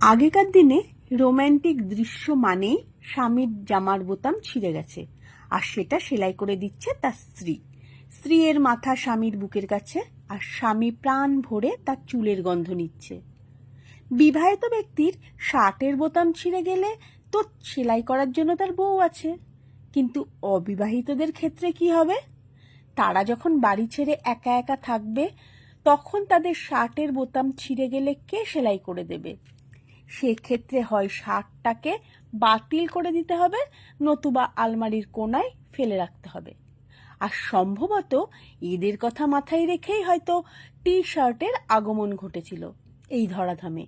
আগেকার দিনে রোম্যান্টিক দৃশ্য মানেই স্বামীর জামার বোতাম ছিঁড়ে গেছে, আর সেটা সেলাই করে দিচ্ছে তার স্ত্রী। স্ত্রী এর মাথা স্বামীর বুকের কাছে, আর স্বামী প্রাণ ভরে তার চুলের গন্ধ নিচ্ছে। বিবাহিত ব্যক্তির শার্টের বোতাম ছিঁড়ে গেলে তো সেলাই করার জন্য তার বউ আছে। কিন্তু অবিবাহিতদের ক্ষেত্রে কি হবে? তারা যখন বাড়ি ছেড়ে একা একা থাকবে, তখন তাদের শার্টের বোতাম ছিঁড়ে গেলে কে সেলাই করে দেবে? সেক্ষেত্রে হয় শার্টটাকে বাতিল করে দিতে হবে, নতুবা আলমারির কোনায় ফেলে রাখতে হবে। আর সম্ভবত এদের কথা মাথায় রেখেই হয়তো টি শার্টের আগমন ঘটেছিল এই ধরাধামে।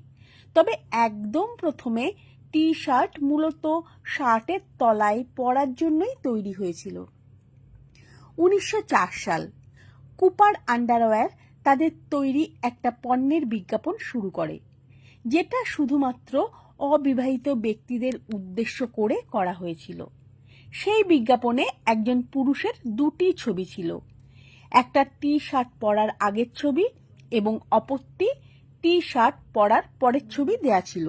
তবে একদম প্রথমে টি শার্ট মূলত শার্টের তলায় পরার জন্যই তৈরি হয়েছিল। উনিশশো চার সাল কুপার আন্ডারওয়্যার তাদের তৈরি একটা পণ্যের বিজ্ঞাপন শুরু করে। যেটা শুধুমাত্র অবিবাহিত ব্যক্তিদের উদ্দেশ্য করে করা হয়েছিল। সেই বিজ্ঞাপনে একজন পুরুষের দুটি ছবি ছিল। একটা টি শার্ট পরার আগের ছবি এবং অপরটি টি শার্ট পরার পরের ছবি দেয়া ছিল।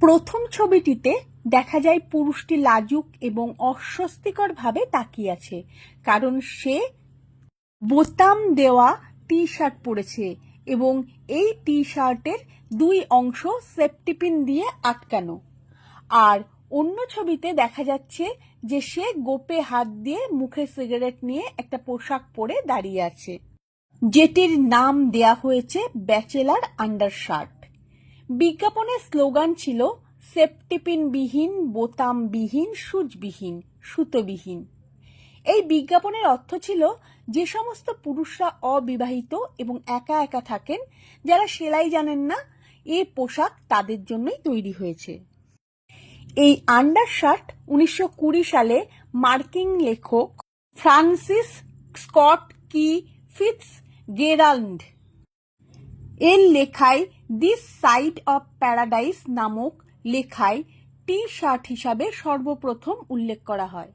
প্রথম ছবিটিতে দেখা যায় পুরুষটি লাজুক এবং অস্বস্তিকরভাবে তাকিয়ে আছে, কারণ সে বোতাম দেওয়া টি শার্ট পরেছে এবং এই টি শার্টের দুই অংশ সেফটিপিন দিয়ে আটকানো। আর অন্য ছবিতে দেখা যাচ্ছে যে সে গোপে হাত দিয়ে মুখে সিগারেট নিয়ে একটা পোশাক পরে দাঁড়িয়ে আছে। যেটির নাম দেয়া হয়েছে ব্যাচেলার আন্ডার শার্ট বিজ্ঞাপনের স্লোগান ছিল সেফটিপিনবিহীন বোতামবিহীন সুচবিহীন সুতোবিহীন। এই বিজ্ঞাপনের অর্থ ছিল, যে সমস্ত পুরুষরা অবিবাহিত এবং একা একা থাকেন, যারা সেলাই জানেন না এই পোশাক তাদের জন্যই তৈরি হয়েছে। এই আন্ডার শার্ট উনিশশো কুড়ি সালে মার্কিং লেখক Francis Scott Key fits Gerald এর লেখায় দিস সাইড অফ প্যারাডাইস নামক লেখায় টি শার্ট হিসাবে সর্বপ্রথম উল্লেখ করা হয়।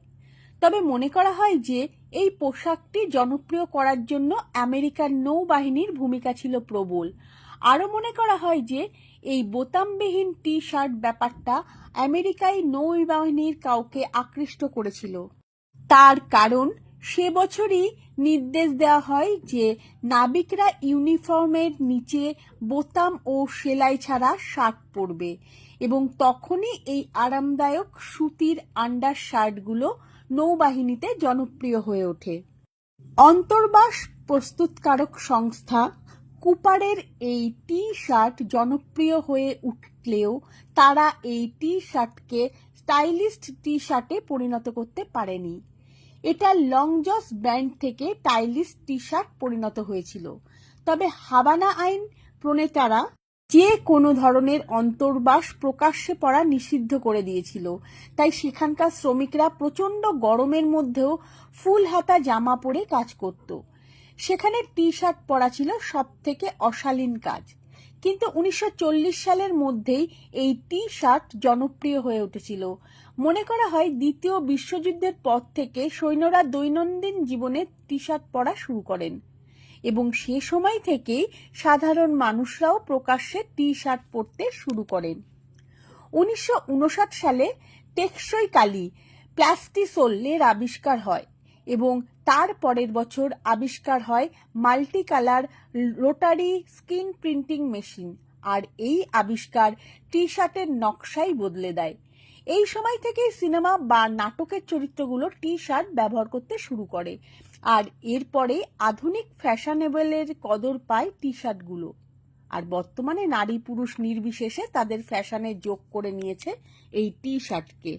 তবে মনে করা হয় যে এই পোশাকটি জনপ্রিয় করার জন্য আমেরিকার নৌবাহিনীর ভূমিকা ছিল প্রবল। আরও মনে করা হয় যে এই বোতামবিহীন টি শার্ট ব্যাপারটা আমেরিকায় নৌবাহিনীর কাউকে আকৃষ্ট করেছিল। তার কারণ, সে বছরই নির্দেশ দেওয়া হয় যে নাবিকরা ইউনিফর্মের নিচে বোতাম ও সেলাই ছাড়া শার্ট পরবে এবং তখনই এই আরামদায়ক সুতির আন্ডার শার্টগুলো নৌবাহিনীতে জনপ্রিয় হয়ে ওঠে। অন্তর্বাস প্রস্তুতকারক সংস্থা কুপারের এই টি শার্ট জনপ্রিয় হয়ে উঠলেও তারা এই টি শার্টকে স্টাইলিস্ট টি শার্টে পরিণত করতে পারেনি। এটা লং জস ব্র্যান্ড থেকে টাইলিশ টি শার্ট পরিণত হয়েছিল। তবে হাবানা আইন প্রণেতারা যে কোনো ধরনের অন্তর্বাস প্রকাশ্যে পড়া নিষিদ্ধ করে দিয়েছিল। তাই সেখানকার শ্রমিকরা প্রচণ্ড গরমের মধ্যেও ফুল হাতা জামা পরে কাজ করত। সেখানে টি শার্ট পরা ছিল সব থেকে অশালীন কাজ। কিন্তু উনিশশো চল্লিশ সালের মধ্যেই এই টি শার্ট জনপ্রিয় হয়ে উঠেছিল। মনে করা হয় দ্বিতীয় বিশ্বযুদ্ধের পর থেকে সৈন্যরা দৈনন্দিন জীবনে টি শার্ট পরা শুরু করেন। এবং সে সময় থেকেই সাধারণ মানুষরাও প্রকাশ্যে টি শার্ট পরতে শুরু করেন। উনিশশো উনষাট সালে টেকসই কালি প্লাস্টিসোলের আবিষ্কার হয়। এবং তার পরের বছর আবিষ্কার হয় multi colour rotary screen printing machine. আর এই আবিষ্কার টি শার্টের নকশাই বদলে দেয়। এই সময় থেকেই সিনেমা বা নাটকের চরিত্রগুলো টি শার্ট ব্যবহার করতে শুরু করে। আর এরপরে আধুনিক ফ্যাশনেবলের কদর পায় টি শার্টগুলো আর বর্তমানে নারী পুরুষ নির্বিশেষে তাদের ফ্যাশনে যোগ করে নিয়েছে এই টি শার্টকে